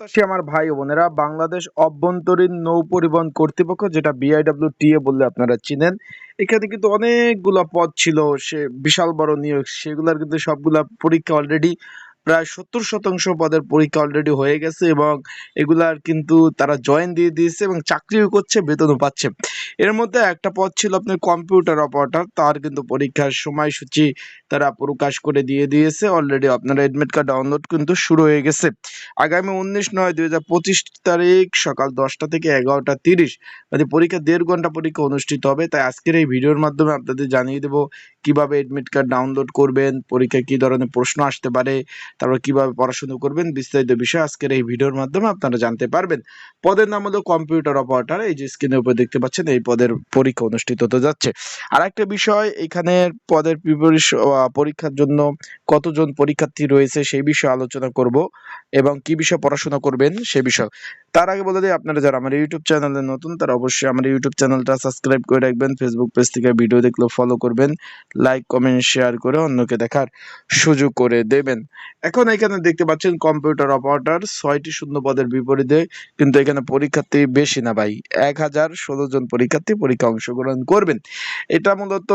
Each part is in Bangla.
প্রত্যাশী আমার ভাই বোনেরা, বাংলাদেশ অভ্যন্তরীণ নৌ পরিবহন কর্তৃপক্ষ, যেটা বিআইডব্লিউ টিএ বললে আপনারা চিনেন, এখানে কিন্তু অনেকগুলা পদ ছিল, সে বিশাল বড় নিয়োগ, সেগুলার কিন্তু সবগুলা পরীক্ষা অলরেডি প্রায় সত্তর শতাংশ পদের পরীক্ষা অলরেডি হয়ে গেছে এবং এগুলার কিন্তু তারা জয়েন দিয়ে দিয়েছে এবং চাকরিও করছে, বেতনও পাচ্ছে। এর মধ্যে একটা পদ ছিল আপনার কম্পিউটার অপারেটর তার কিন্তু পরীক্ষার সময়সূচি তারা প্রকাশ করে দিয়ে দিয়েছে। অলরেডি আপনার এডমিট কার্ড ডাউনলোড কিন্তু শুরু হয়ে গেছে। আগামী উনিশ নয় দুই তারিখ সকাল দশটা থেকে এগারোটা তিরিশ মানে পরীক্ষা দেড় ঘণ্টা পরীক্ষা অনুষ্ঠিত হবে। তাই আজকের এই ভিডিওর মাধ্যমে আপনাদের জানিয়ে দেবো কীভাবে এডমিট কার্ড ডাউনলোড করবেন, পরীক্ষায় কি ধরনের প্রশ্ন আসতে পারে, তারপর কীভাবে পড়াশোনা করবেন, বিস্তারিত বিষয় আজকের এই ভিডিওর মাধ্যমে আপনারা জানতে পারবেন। পদের নাম হলো কম্পিউটার অপারেটর এই যে স্ক্রিনের উপর দেখতে পাচ্ছেন এই পদের পরীক্ষা অনুষ্ঠিত হতে যাচ্ছে। আর একটা বিষয়, এখানে পদের পরীক্ষার জন্য কতজন পরীক্ষার্থী রয়েছে সেই বিষয়ে আলোচনা করব এবং কি বিষয়ে পড়াশোনা করবেন সে বিষয়। তার আগে বলে দিই, আপনারা যারা আমার ইউটিউব চ্যানেলে নতুন, তারা অবশ্যই আমার ইউটিউব চ্যানেলটা সাবস্ক্রাইব করে রাখবেন। ফেসবুক পেজ থেকে ভিডিও দেখলে ফলো করবেন। লাইক কমেন্ট শেয়ার করে অন্যকে দেখার সুযোগ করে দেবেন। এখন এখানে দেখতে পাচ্ছেন কম্পিউটার অপারেটর ছয়টি শূন্য পদের বিপরীতে, কিন্তু এখানে পরীক্ষার্থী বেশি না ভাই। এক হাজার ষোলো জন পরীক্ষার্থী পরীক্ষা অংশগ্রহণ করবেন। এটা মূলত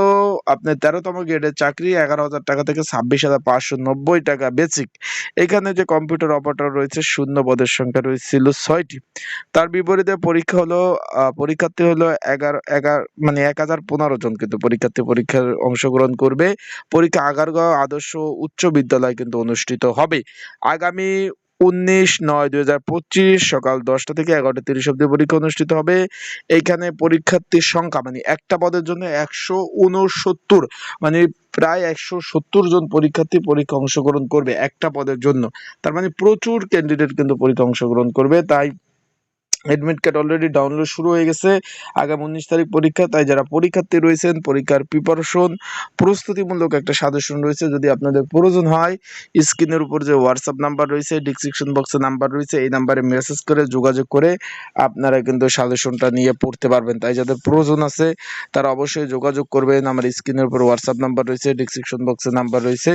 আপনার তেরোতম গ্রেডের চাকরি, এগারো হাজার টাকা থেকে ছাব্বিশ হাজার পাঁচশো নব্বই টাকা বেসিক এখানে যে কম্পিউটার অপারেটর রয়েছে, শূন্য পদের সংখ্যা রয়েছিল ছয়টি। তার বিপরীতে পরীক্ষা হলো পরীক্ষার্থী হলো এগারো এগারো মানে এক হাজার পনেরো জন কিন্তু পরীক্ষার্থী পরীক্ষার অংশগ্রহণ করবে। পরীক্ষা আগারগাঁও আদর্শ উচ্চ বিদ্যালয় কিন্তু অনুষ্ঠিত হবে। আগামী উনিশ নয় দুই হাজার পঁচিশ সকাল দশটা থেকে এগারোটা তিরিশ অব্দি পরীক্ষা অনুষ্ঠিত হবে। এইখানে পরীক্ষার্থীর সংখ্যা মানে একটা পদের জন্য একশো উনসত্তর মানে প্রায় একশো সত্তর জন পরীক্ষার্থী পরীক্ষা অংশগ্রহণ করবে একটা পদের জন্য। তার মানে প্রচুর ক্যান্ডিডেট কিন্তু পরীক্ষা অংশগ্রহণ করবে। তাই এডমিট কার্ড অলরেডি ডাউনলোড শুরু হয়ে গেছে। আগামী উনিশ তারিখ পরীক্ষা, তাই যারা পরীক্ষার্থী রয়েছেন, পরীক্ষার প্রিপারেশন প্রস্তুতিমূলক একটা সাজেশন রয়েছে যদি আপনাদের প্রয়োজন হয়। স্ক্রিনের উপর যে হোয়াটসঅ্যাপ নাম্বার রয়েছে ডিসক্রিপশন বক্সে নাম্বার রয়েছে, এই নাম্বারে মেসেজ করে, যোগাযোগ করে আপনারা কিন্তু সাজেশনটা নিয়ে পড়তে পারবেন। তাই যাদের প্রয়োজন আছে, তারা অবশ্যই যোগাযোগ করবেন। আমার স্ক্রিনের উপর হোয়াটসঅ্যাপ নাম্বার রয়েছে ডিসক্রিপশন বক্সে নাম্বার রয়েছে।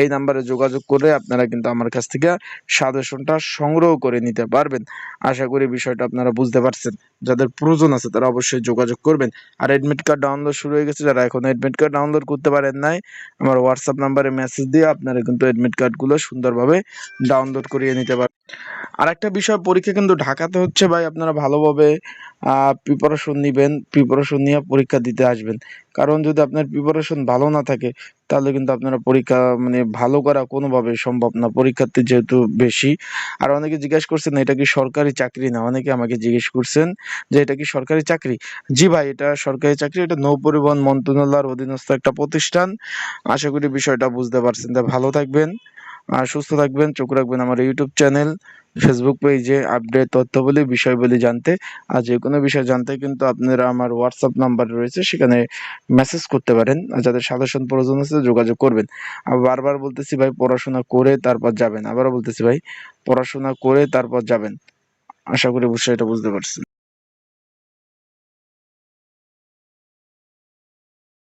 এই নাম্বারে যোগাযোগ করে আপনারা কিন্তু আমার কাছ থেকে সাজেশনটা সংগ্রহ করে নিতে পারবেন। আশা করি বিষয়টা আপনারা বুঝতে পারছেন। যাদের প্রয়োজন আছে তারা অবশ্যই যোগাযোগ করবেন। আর অ্যাডমিট কার্ড ডাউনলোড শুরু হয়ে গেছে। যারা এখন অ্যাডমিট কার্ড ডাউনলোড করতে পারেন নাই, আমার হোয়াটসঅ্যাপ নাম্বারে মেসেজ দিয়ে আপনারা কিন্তু অ্যাডমিট কার্ডগুলো সুন্দরভাবে ডাউনলোড করিয়ে নিতে পারেন আর একটা বিষয়, পরীক্ষা কিন্তু ঢাকাতে হচ্ছে ভাই। আপনারা ভালোভাবে প্রিপারেশন নেবেন। প্রিপারেশন নিয়ে পরীক্ষা দিতে আসবেন। কারণ যদি আপনার প্রিপারেশন ভালো না থাকে, তাহলে কিন্তু আপনারা পরীক্ষা মানে ভালো করা কোনোভাবে সম্ভব না। পরীক্ষার্থী যেহেতু বেশি, আর অনেকে জিজ্ঞেস করছেন, এটা কি সরকারি চাকরি না? অনেকে আমাকে জিজ্ঞেস করছেন যে, এটা কি সরকারি চাকরি? জি ভাই, এটা সরকারি চাকরি, এটা নৌ পরিবহন মন্ত্রণালয়ের অধীনস্থ একটা প্রতিষ্ঠান। আশা করি বিষয়টা বুঝতে পারছেন। তা ভালো থাকবেন। আর সুস্থ থাকবেন, চোখ রাখবেন আমার ইউটিউব চ্যানেল ফেসবুক পেজে আপডেট তথ্যবলী, বিষয়বলী জানতে। আর যে কোনো বিষয় জানতে কিন্তু আপনারা আমার হোয়াটসঅ্যাপ নাম্বার রয়েছে, সেখানে মেসেজ করতে পারেন। যাদের সাজেশন প্রয়োজন আছে যোগাযোগ করবেন। আর বারবার বলতেছি ভাই, পড়াশোনা করে তারপর যাবেন। আবারও বলতেছি ভাই, পড়াশোনা করে তারপর যাবেন। আশা করি বিষয়টা বুঝতে পারছেন।